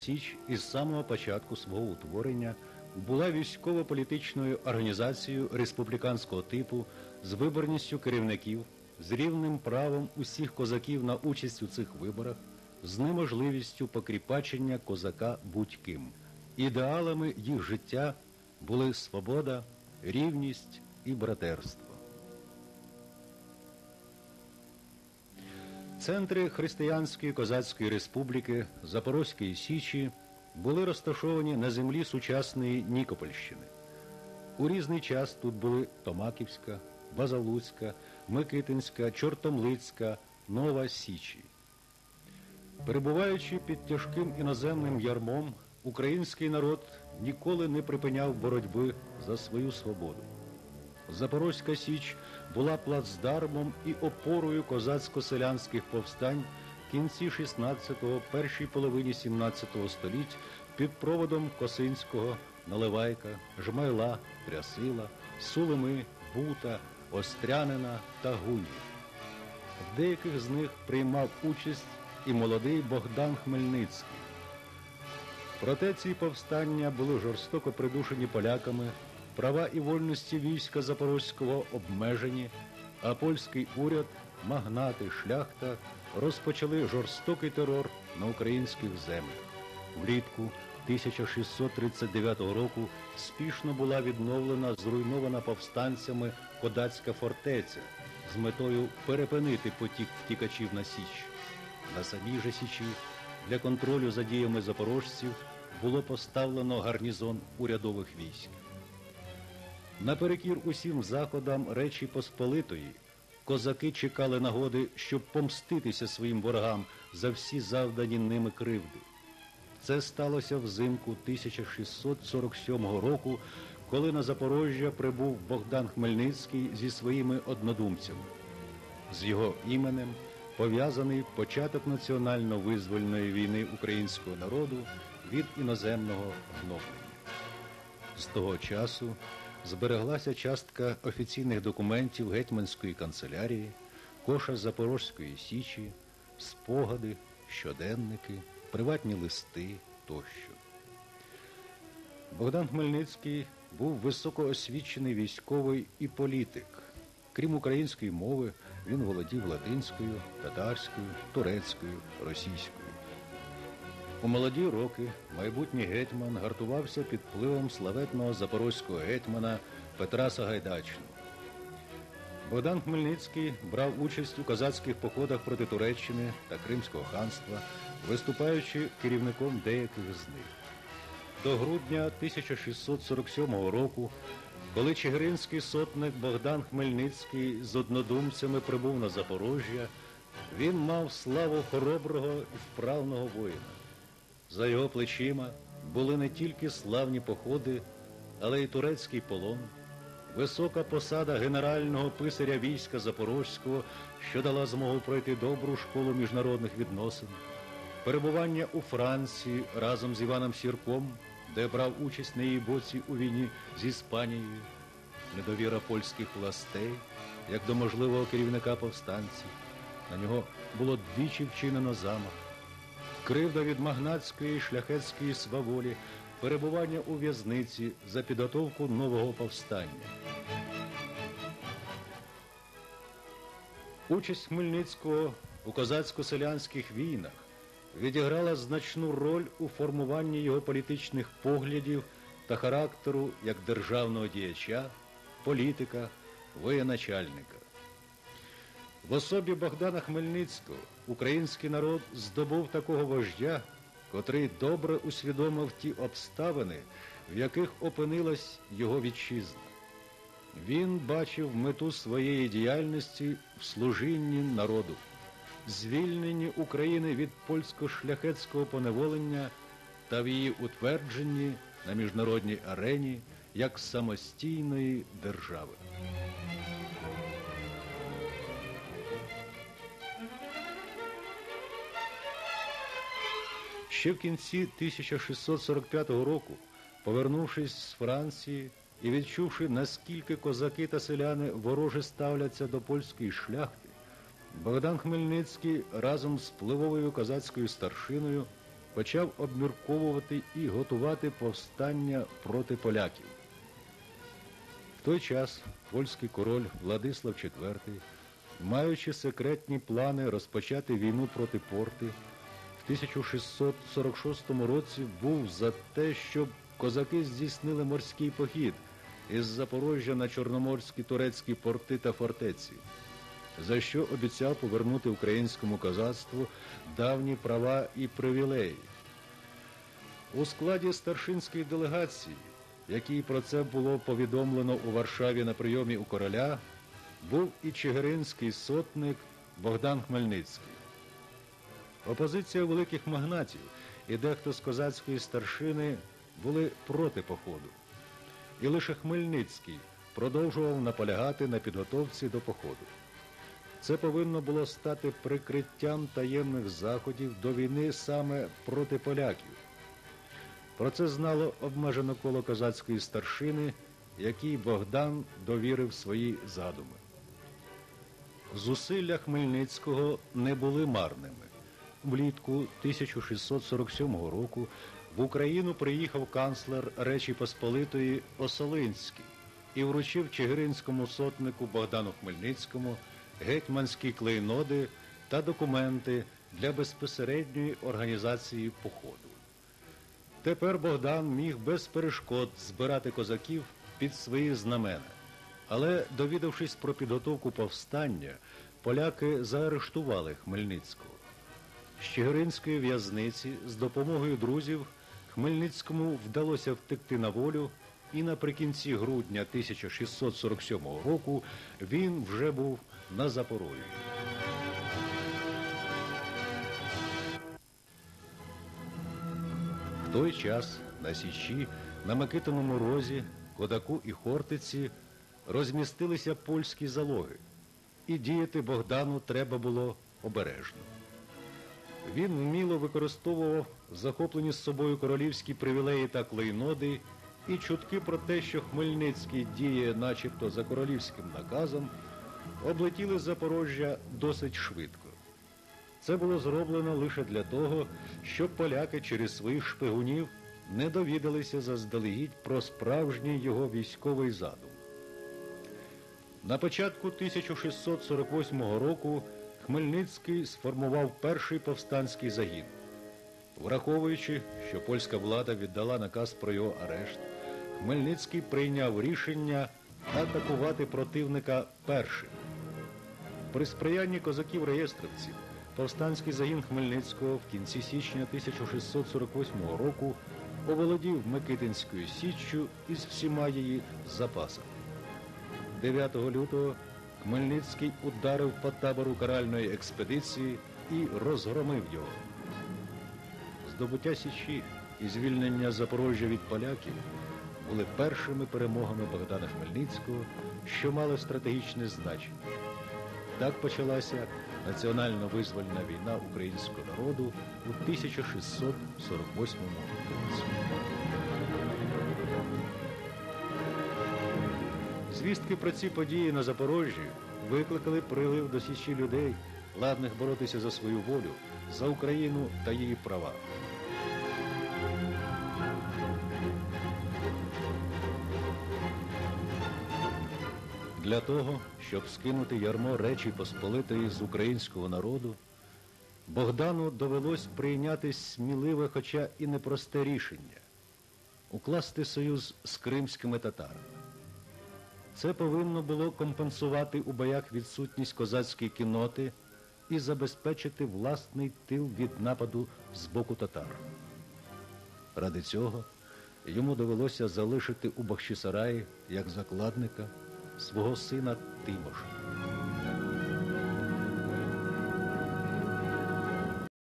Січ із самого початку свого утворення була військово-політичною організацією республіканського типу з виборністю керівників, з рівним правом усіх козаків на участь у цих виборах, з неможливістю покріпачення козака будь-ким. Ідеалами їх життя були свобода, рівність і братерство. Центри Християнської Козацької Республіки Запорозької Січі були розташовані на землі сучасної Нікопольщини. У різний час тут були Томаківська, Базалуцька, Микитинська, Чортомлицька, Нова Січі. Перебуваючи під тяжким іноземним ярмом, український народ ніколи не припиняв боротьби за свою свободу. Запорозька Січ була плацдармом і опорою козацько-селянських повстань в кінці 16-го, першій половині 17-го століть під проводом Косинського, Наливайка, Жмайла, Трясила, Сулими, Бута, Острянина та Гуї. В деяких з них приймав участь і молодий Богдан Хмельницький. Проте ці повстання були жорстоко придушені поляками, права і вольності війська Запорозького обмежені, а польський уряд, магнати, шляхта розпочали жорстокий терор на українських землях. Влітку 1639 року спішно була відновлена зруйнована повстанцями Кодацька фортеця з метою перепинити потік втікачів на Січ. На самій же Січі для контролю за діями запорожців було поставлено гарнізон урядових військ. Наперекір усім заходам Речі Посполитої козаки чекали нагоди, щоб помститися своїм ворогам за всі завдані ними кривди. Це сталося взимку 1647 року, коли на Запорожжя прибув Богдан Хмельницький зі своїми однодумцями. З його іменем пов'язаний початок національно-визвольної війни українського народу від іноземного гноблення. З того часу збереглася частка офіційних документів Гетьманської канцелярії, коша Запорозької Січі, спогади, щоденники, приватні листи тощо. Богдан Хмельницький був високоосвічений військовий і політик. Крім української мови, він володів латинською, татарською, турецькою, російською. У молоді роки майбутній гетьман гартувався під впливом славетного запорозького гетьмана Петра Сагайдачного. Богдан Хмельницький брав участь у козацьких походах проти Туреччини та Кримського ханства, виступаючи керівником деяких з них. До грудня 1647 року, коли чигиринський сотник Богдан Хмельницький з однодумцями прибув на Запорожжя, він мав славу хороброго і вправного воїна. За його плечима були не тільки славні походи, але й турецький полон, висока посада генерального писаря війська Запорозького, що дала змогу пройти добру школу міжнародних відносин, перебування у Франції разом з Іваном Сірком, де брав участь на її боці у війні з Іспанією, недовіра польських властей, як до можливого керівника повстанців. На нього було двічі вчинено замах кривда від магнатської шляхетської сваволі, перебування у в'язниці за підготовку нового повстання. Участь Хмельницького у козацько-селянських війнах відіграла значну роль у формуванні його політичних поглядів та характеру як державного діяча, політика, воєначальника. В особі Богдана Хмельницького український народ здобув такого вождя, котрий добре усвідомив ті обставини, в яких опинилась його вітчизна. Він бачив мету своєї діяльності в служінні народу, звільненні України від польсько-шляхетського поневолення та в її утвердженні на міжнародній арені як самостійної держави. Ще в кінці 1645 року, повернувшись з Франції і відчувши, наскільки козаки та селяни вороже ставляться до польської шляхти, Богдан Хмельницький разом з впливовою козацькою старшиною почав обмірковувати і готувати повстання проти поляків. В той час польський король Владислав IV, маючи секретні плани розпочати війну проти порти, 1646 році був за те, щоб козаки здійснили морський похід із Запорожжя на Чорноморські турецькі порти та фортеці, за що обіцяв повернути українському козацтву давні права і привілеї. У складі старшинської делегації, якій про це було повідомлено у Варшаві на прийомі у короля, був і чигиринський сотник Богдан Хмельницький. Опозиція великих магнатів і дехто з козацької старшини були проти походу. І лише Хмельницький продовжував наполягати на підготовці до походу. Це повинно було стати прикриттям таємних заходів до війни саме проти поляків. Про це знало обмежено коло козацької старшини, якій Богдан довірив свої задуми. Зусилля Хмельницького не були марними. Влітку 1647 року в Україну приїхав канцлер Речі Посполитої Осолинський і вручив чигиринському сотнику Богдану Хмельницькому гетьманські клейноди та документи для безпосередньої організації походу. Тепер Богдан міг без перешкод збирати козаків під свої знамена. Але, довідавшись про підготовку повстання, поляки заарештували Хмельницького. З Чигиринської в'язниці з допомогою друзів Хмельницькому вдалося втекти на волю, і наприкінці грудня 1647 року він вже був на Запорожжі. В той час на Січі, на Микитиному розі, Кодаку і Хортиці розмістилися польські залоги, і діяти Богдану треба було обережно. Він вміло використовував захоплені з собою королівські привілеї та клейноди, і чутки про те, що Хмельницький діє начебто за королівським наказом, облетіли Запорожжя досить швидко. Це було зроблено лише для того, щоб поляки через своїх шпигунів не довідалися заздалегідь про справжній його військовий задум. На початку 1648 року Хмельницький сформував перший повстанський загін. Враховуючи, що польська влада віддала наказ про його арешт, Хмельницький прийняв рішення атакувати противника першим. При сприянні козаків-реєстровців повстанський загін Хмельницького в кінці січня 1648 року оволодів Микитинською січчю із всіма її запасами. 9 лютого Хмельницький ударив по табору каральної експедиції і розгромив його. Здобуття Січі і звільнення Запорожжя від поляків були першими перемогами Богдана Хмельницького, що мали стратегічне значення. Так почалася національно-визвольна війна українського народу у 1648 році. Звістки про ці події на Запорожжі викликали прилив до січі людей, ладних боротися за свою волю, за Україну та її права. Для того, щоб скинути ярмо Речі Посполитої з українського народу, Богдану довелось прийняти сміливе, хоча і непросте рішення укласти союз з кримськими татарами. Це повинно було компенсувати у боях відсутність козацької кіноти і забезпечити власний тил від нападу з боку татар. Ради цього йому довелося залишити у Бахчисараї як закладника свого сина Тимоша.